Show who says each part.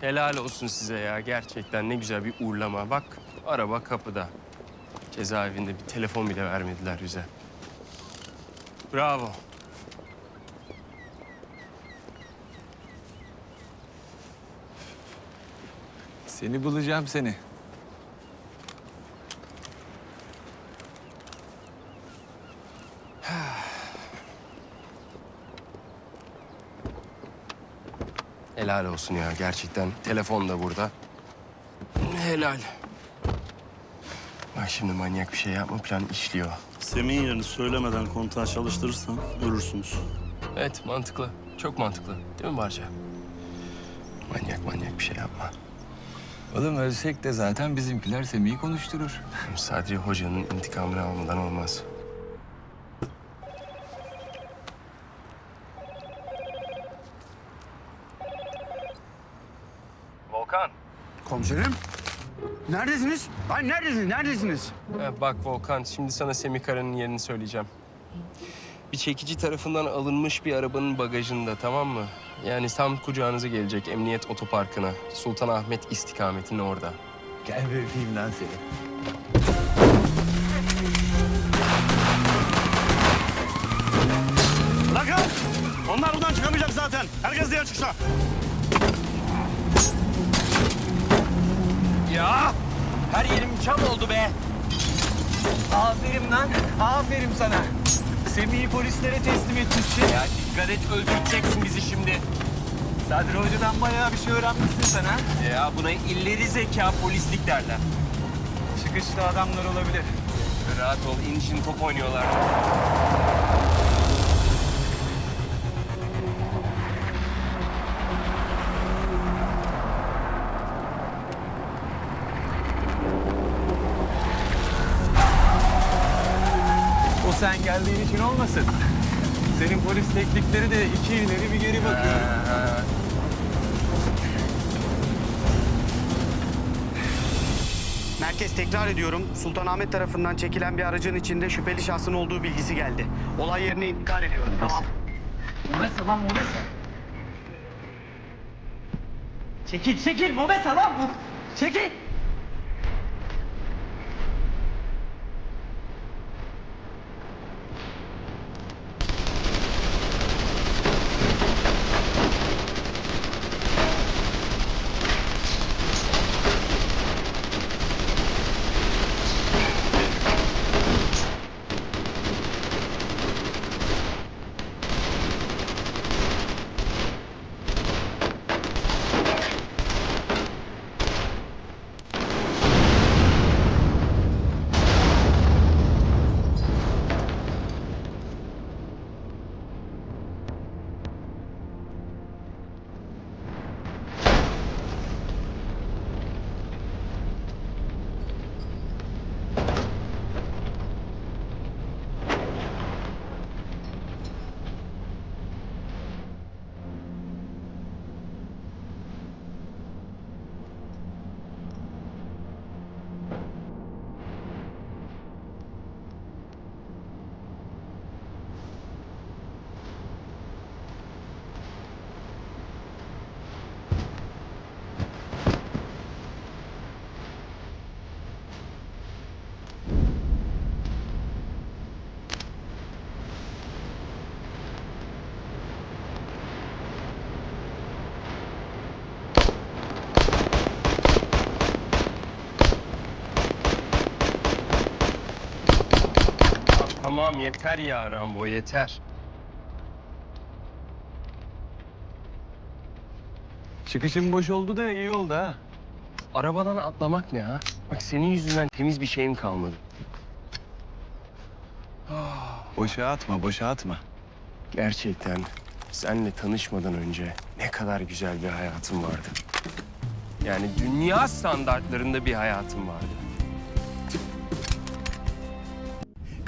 Speaker 1: Helal olsun size ya. Gerçekten ne güzel bir uğurlama. Bak araba kapıda. Cezaevinde bir telefon bile vermediler bize. Bravo.
Speaker 2: Seni bulacağım seni.
Speaker 1: Helal olsun ya gerçekten. Telefon da burada. Helal. Bak şimdi manyak bir şey yapma plan işliyor.
Speaker 3: Semih'in yerini söylemeden kontağı çalıştırırsan ölürsünüz.
Speaker 1: Evet mantıklı. Çok mantıklı. Değil mi Barca? Manyak manyak bir şey yapma.
Speaker 2: Oğlum ölsek de zaten bizimkiler Semih'i konuşturur.
Speaker 1: Sadece hocanın intikamını almadan olmaz. Volkan.
Speaker 4: Komiserim. Neredesiniz? Ay neredesiniz? Neredesiniz?
Speaker 1: Ha, bak Volkan, şimdi sana Semih Kara'nın yerini söyleyeceğim. Bir çekici tarafından alınmış bir arabanın bagajında, tamam mı? Yani tam kucağınıza gelecek emniyet otoparkına. Sultanahmet istikametinin orada.
Speaker 2: Gel bir öpeyim lan seni.
Speaker 3: Bırakın! Onlar buradan çıkamayacak zaten. Herkes diğer çıkışa.
Speaker 2: Ya! Her yerim çam oldu be. Aferin lan. Aferin sana. Semih'i polislere teslim etmişsin. Ya dikkat et öldüreceksin bizi şimdi. Sadri Hoca'dan bayağı bir şey öğrenmişsin sen ha. Ya buna illeri zeka polislik derler. Çıkışta adamlar olabilir.
Speaker 1: Rahat ol, inişini top oynuyorlar.
Speaker 2: Sen geldiğin için olmasın. Senin polis teknikleri de iki ileri bir geri bakıyor.
Speaker 4: Merkez tekrar ediyorum. Sultanahmet tarafından çekilen bir aracın içinde şüpheli şahsın olduğu bilgisi geldi. Olay yerine intikal ediyorum. Tamam.
Speaker 5: Mobese lan mobese. Çekil çekil mobese lan bu. Çekil.
Speaker 1: Tamam yeter ya Rambo, yeter.
Speaker 2: Çıkışın boş oldu da iyi oldu ha.
Speaker 1: Arabadan atlamak ne ha? Bak senin yüzünden temiz bir şeyim kalmadı.
Speaker 2: Boşa atma, boşa atma.
Speaker 1: Gerçekten senle tanışmadan önce ne kadar güzel bir hayatım vardı. Yani dünya standartlarında bir hayatım vardı.